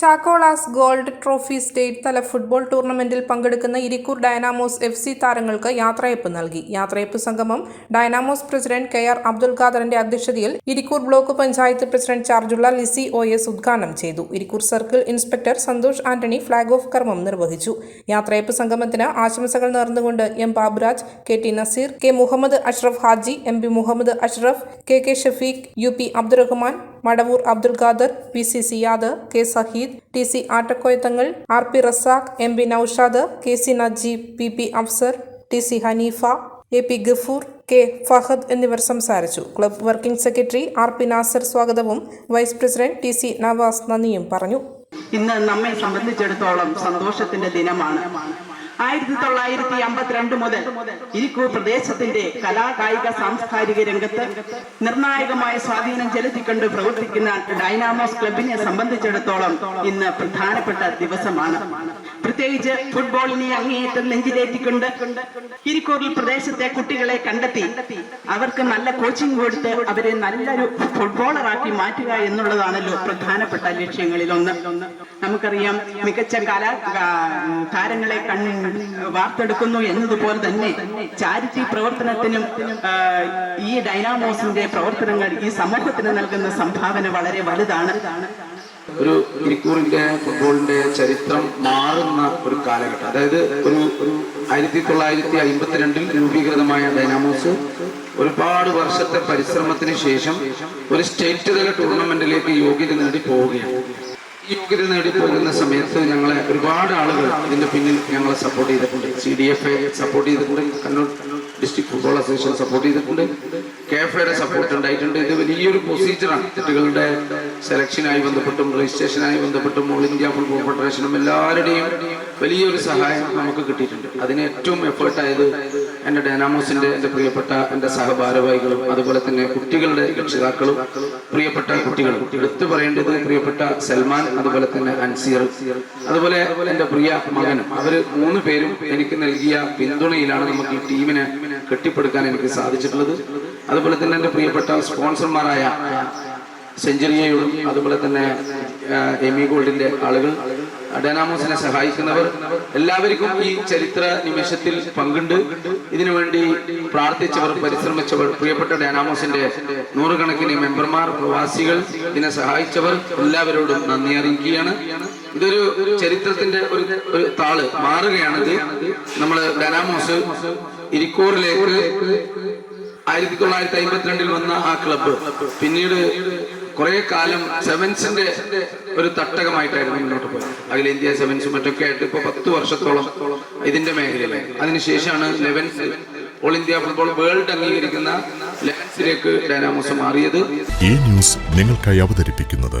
Chackolas gold trophy state തല football ടൂർണമെന്റിൽ പങ്കെടുക്കുന്ന ഇരിക്കൂർ ഡയനാമോസ് എഫ് സി താരങ്ങൾക്ക് യാത്രയപ്പ് നൽകി. യാത്രയപ്പ് സംഗമം Dynamos president K R Abdul ഖാദറിന്റെ അധ്യക്ഷതയിൽ ഇരിക്കൂർ ബ്ലോക്ക് പഞ്ചായത്ത് പ്രസിഡന്റ് ചാർജുള്ള ലിസി ഒ എസ് ഉദ്ഘാടനം ചെയ്തു. Irikkur circle inspector Santhosh Antony flag off കർമ്മം നിർവഹിച്ചു. യാത്രയപ്പ് സംഗമത്തിന് ആശംസകൾ നേർന്നുകൊണ്ട് M Baburaj K T Naseer K Muhammad Ashraf Haji M P Muhammad Ashraf K K Shafeeq U P Abdurahman Madavoor Abdul Khader P C Siyad K Saheed T C Attakoyathangal R P Razak M P Noushad K C Najeeb P P Afsar T C Haneefa A P Gafoor K Fahad എന്നിവർ സംസാരിച്ചു. Club working secretary R P Nasar സ്വാഗതവും vice president T C Navas നന്ദിയും പറഞ്ഞു. ഇന്ന് നമ്മെ സംബന്ധിച്ചിടത്തോളം സന്തോഷത്തിന്റെ ദിനമാണ്. ആയിരത്തി തൊള്ളായിരത്തി അമ്പത്തിരണ്ട് മുതൽ ഇരിക്കൂർ പ്രദേശത്തിന്റെ കലാകായിക സാംസ്കാരിക രംഗത്ത് നിർണായകമായ സ്വാധീനം ചെലുത്തിക്കൊണ്ട് പ്രവർത്തിക്കുന്ന ഡൈനാമോസ് ക്ലബിനെ സംബന്ധിച്ചിടത്തോളം ഇന്ന് പ്രധാനപ്പെട്ട ദിവസമാണ്. പ്രത്യേകിച്ച് ഫുട്ബോളിനെ അങ്ങേയറ്റം നെഞ്ചിലേറ്റിക്കൊണ്ട് ഇരിക്കൂറിൽ പ്രദേശത്തെ കുട്ടികളെ കണ്ടെത്തി അവർക്ക് നല്ല കോച്ചിങ് കൊടുത്ത് അവരെ നല്ലൊരു ഫുട്ബോളറാക്കി മാറ്റുക എന്നുള്ളതാണല്ലോ പ്രധാനപ്പെട്ട ലക്ഷ്യങ്ങളിൽ ഒന്ന് നമുക്കറിയാം മികച്ച കലാ താരങ്ങളെ കൺ വാർത്തെടുക്കുന്നു എന്നതുപോലെ തന്നെ ചാരിറ്റി പ്രവർത്തനത്തിനും ഈ ഡൈനാമോസിന്റെ പ്രവർത്തനങ്ങൾ ഈ സമൂഹത്തിന് നൽകുന്ന സംഭാവന വളരെ വലുതാണ്. ഒരു ഇരിക്കൂറിന്റെ ഫുട്ബോളിന്റെ ചരിത്രം മാറുന്ന ഒരു കാലഘട്ടം. അതായത് ഒരു ഒരു ആയിരത്തി തൊള്ളായിരത്തി അമ്പത്തിരണ്ടിൽ രൂപീകൃതമായ ഡൈനാമോസ് ഒരുപാട് വർഷത്തെ പരിശ്രമത്തിന് ശേഷം ഒരു സ്റ്റേറ്റ് തല ടൂർണമെന്റിലേക്ക് യോഗ്യത നേടി പോവുകയാണ്. യോഗ്യത നേടി പോകുന്ന സമയത്ത് ഞങ്ങളെ ഒരുപാട് ആളുകൾ ഇതിന്റെ പിന്നിൽ ഞങ്ങളെ സപ്പോർട്ട് ചെയ്തിട്ടുണ്ട്. C D F A support ചെയ്തിട്ടുണ്ട്. Kannur district football association support ചെയ്തിട്ടുണ്ട്. കെ എഫ് സപ്പോർട്ട് ഉണ്ടായിട്ടുണ്ട്. ഇത് വലിയൊരു പ്രൊസീജിയറാണ് കുട്ടികളുടെ സെലക്ഷനായി ബന്ധപ്പെട്ടും രജിസ്ട്രേഷനായി ബന്ധപ്പെട്ടും ഓൾ ഇന്ത്യ ഫുട്ബോൾ ഫെഡറേഷനും എല്ലാവരുടെയും വലിയൊരു സഹായം നമുക്ക് കിട്ടിയിട്ടുണ്ട്. അതിന് ഏറ്റവും എഫേർട്ടായത് എന്റെ ഡൈനാമോസിന്റെ എന്റെ പ്രിയപ്പെട്ട എന്റെ സഹഭാരവാഹികളും അതുപോലെ തന്നെ കുട്ടികളുടെ രക്ഷിതാക്കളും പ്രിയപ്പെട്ട കുട്ടികളും. എടുത്തു പറയേണ്ടത് പ്രിയപ്പെട്ട സൽമാൻ അതുപോലെ തന്നെ അൻസീർ അതുപോലെ എന്റെ പ്രിയ മകനും. അവർ മൂന്ന് പേരും എനിക്ക് നൽകിയ പിന്തുണയിലാണ് നമുക്ക് ഈ ടീമിനെ കെട്ടിപ്പടുക്കാൻ എനിക്ക് സാധിച്ചിട്ടുള്ളത്. അതുപോലെ തന്നെ എന്റെ പ്രിയപ്പെട്ട സ്പോൺസർമാരായ സെഞ്ചുറിയയോടും അതുപോലെ തന്നെ എമി ഗോൾഡിന്റെ ആളുകൾ. ഡൈനാമോസിനെ സഹായിക്കുന്നവർ എല്ലാവർക്കും ഈ ചരിത്ര നിമിഷത്തിൽ പങ്കുണ്ട്. ഇതിനുവേണ്ടി പ്രാർത്ഥിച്ചവർ പരിശ്രമിച്ചവർ പ്രിയപ്പെട്ട ഡൈനാമോസിന്റെ നൂറുകണക്കിന് മെമ്പർമാർ പ്രവാസികൾ ഇതിനെ സഹായിച്ചവർ എല്ലാവരോടും നന്ദി അറിയിക്കുകയാണ്. ഇതൊരു ചരിത്രത്തിന്റെ ഒരു ഒരു താൾ മാറുകയാണിത്. നമ്മൾ ഡൈനാമോസ് ഇരിക്കൂറിലേക്ക് ആയിരത്തി തൊള്ളായിരത്തി അമ്പത്തിരണ്ടിൽ വന്ന ആ ക്ലബ്ബ്. പിന്നീട് കുറെ കാലം സെവൻസിന്റെ ഒരു തട്ടകമായിട്ടായിരുന്നു മുന്നോട്ട് പോയത്. അഖിലേന്ത്യ സെവൻസും മറ്റൊക്കെ ആയിട്ട് ഇപ്പൊ പത്ത് വർഷത്തോളം ഇതിന്റെ മേഖലയിലായി അതിനുശേഷമാണ് elevens all India football world അംഗീകരിക്കുന്ന ലെവൻസിലേക്ക് ഡൈനാമോസ് മാറിയത്. ഈ ന്യൂസ് നിങ്ങൾക്കായി അവതരിപ്പിക്കുന്നത്